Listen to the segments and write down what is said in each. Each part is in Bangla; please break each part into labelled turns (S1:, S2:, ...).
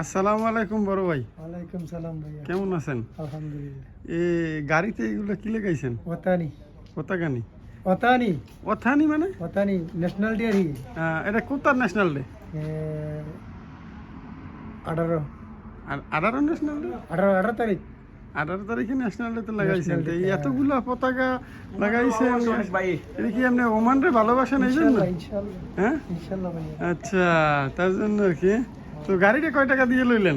S1: আসসালামু আলাইকুম বড় ভাই।
S2: ওয়ালাইকুম সালাম ভাইয়া।
S1: কেমন আছেন?
S2: আলহামদুলিল্লাহ।
S1: এ গাড়িতে এগুলো কি লেগাইছেন?
S2: ওতানি।
S1: পতাকানি
S2: ওতানি।
S1: অথানি মানে?
S2: ওতানি ন্যাশনাল ডে হি
S1: এটা কোথার ন্যাশনাল ডে
S2: আঠারো।
S1: আর আঠারো ন্যাশনাল ডে
S2: আঠারো আঠারো তারিখ।
S1: আঠারো তারিখে ন্যাশনাল ডে তো লাগাইছেন
S2: হ্যাঁ।
S1: এতগুলা পতাকা লাগাইছেন। এটা কি আপনি ওমান রে ভালোবাসেন এই জন্য? হ্যাঁ? আচ্ছা তার জন্য আর কি। তো গাড়িটা কয় টাকা দিয়ে লইলেন?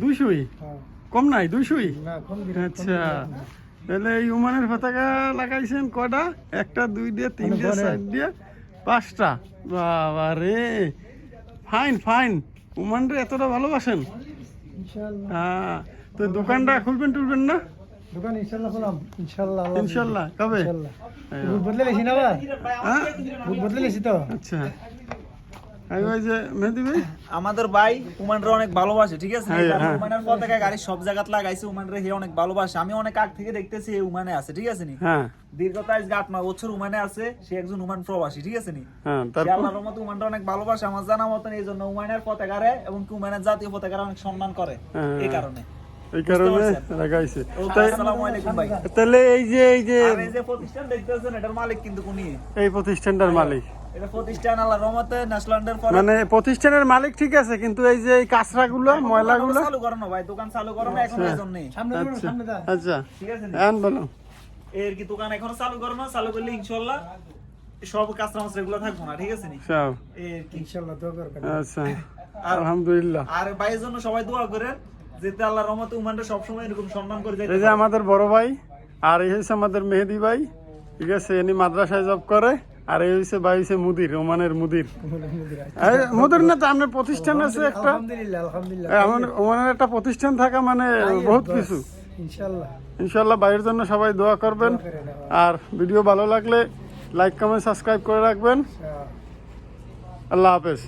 S1: দুইশোই
S2: হ্যাঁ।
S1: কম নাই দুইশোই?
S2: না
S1: আচ্ছা তাহলে এই উমানের পতাকা লাগাইছেন কটা একটা দুই দিয়ে তিন দিয়ে চার দিয়ে পাঁচটা। বাবা রে ফাইন ফাইন। উমান রে এতটা ভালোবাসেন? হ্যাঁ তো দোকানটা খুলবেন টুলবেন না?
S2: দোকান ইনশাল্লাহ খোলাম ইনশাল্লাহ
S1: ইনশাল্লাহ কবে?
S2: ইনশাল্লাহ বদলে গেছি না ভাই?
S1: হ্যাঁ?
S2: বদলে গেছি তো?
S1: আচ্ছা আমি ওই যে মেহেদি ভাই
S3: আমাদের ভাই উমানরে অনেক ভালোবাসে ঠিক আছে?
S1: হ্যাঁ, হ্যাঁ।
S3: উমানের পতাকা গাড়ি সব জায়গাত লাগাইছে উমানরে হে অনেক ভালোবাসে। আমি অনেক আগ থেকে দেখতেছি এই উমানে আছে ঠিক আছে নি?
S1: হ্যাঁ।
S3: আট নয় বছর উমানে আছে সে একজন উমান প্রবাসী ঠিক আছে নি?
S1: হ্যাঁ
S3: সে
S1: তারপর
S3: আল্লাহর মতো উমানটা অনেক ভালোবাসে আমার জানা মতন এই জন্য উমানের পতাকারে এবং উমানের জাতীয় পতাকারে অনেক সম্মান করে
S1: হ্যাঁ।
S3: এই কারণে।
S1: এই কারণে লাগাইছে। তাহলে এই যে এই যে
S3: এই যে প্রতিষ্ঠান দেখতেছেন এটার মালিক কিন্তু কোনি
S1: এই প্রতিষ্ঠানটার মালিক। মানে প্রতিষ্ঠানের মালিক ঠিক আছে কিন্তু এই যে কাঁচরাগুলো ময়লাগুলো
S3: চালু ভাই দোকান চালু এখন
S2: সামনে ধরুন,
S1: আচ্ছা। আচ্ছা।
S3: ঠিক আছে
S1: এখন বলো।
S3: এর কি দোকান এখনও চালু করো না? চালু করলে ইনশাল্লাহ সব কাস্টমার রেগুলো থাকব না ঠিক আছে নি?
S1: সব
S3: এর কি?
S2: ইনশাল্লাহ দোয়া করবেন।
S1: আচ্ছা। আলহামদুলিল্লাহ।
S3: আর ভাইয়ের জন্য সবাই দোয়া করেন যাতে আল্লাহ রহমতে উমানটা সবসময় এরকম সম্মান করে যাইতে
S1: এই যে আমাদের বড় ভাই আর এই হচ্ছে আমাদের মেহেদি ভাই ঠিক আছে এনি মাদ্রাসায় জব করে। আর এই হচ্ছে ভাই হচ্ছে মুদির ওমানের মুদির। মুদির না তো আপনার প্রতিষ্ঠান আছে একটা।
S2: আলহামদুলিল্লাহ আলহামদুলিল্লাহ।
S1: ওমানের একটা প্রতিষ্ঠান থাকা মানে বহুত কিছু।
S2: ইনশাল্লাহ
S1: ইনশাল্লাহ বাইরের জন্য সবাই দোয়া করবেন। আর ভিডিও ভালো লাগলে লাইক কমেন্ট সাবস্ক্রাইব করে রাখবেন।
S2: আচ্ছা।
S1: আল্লাহ হাফেজ।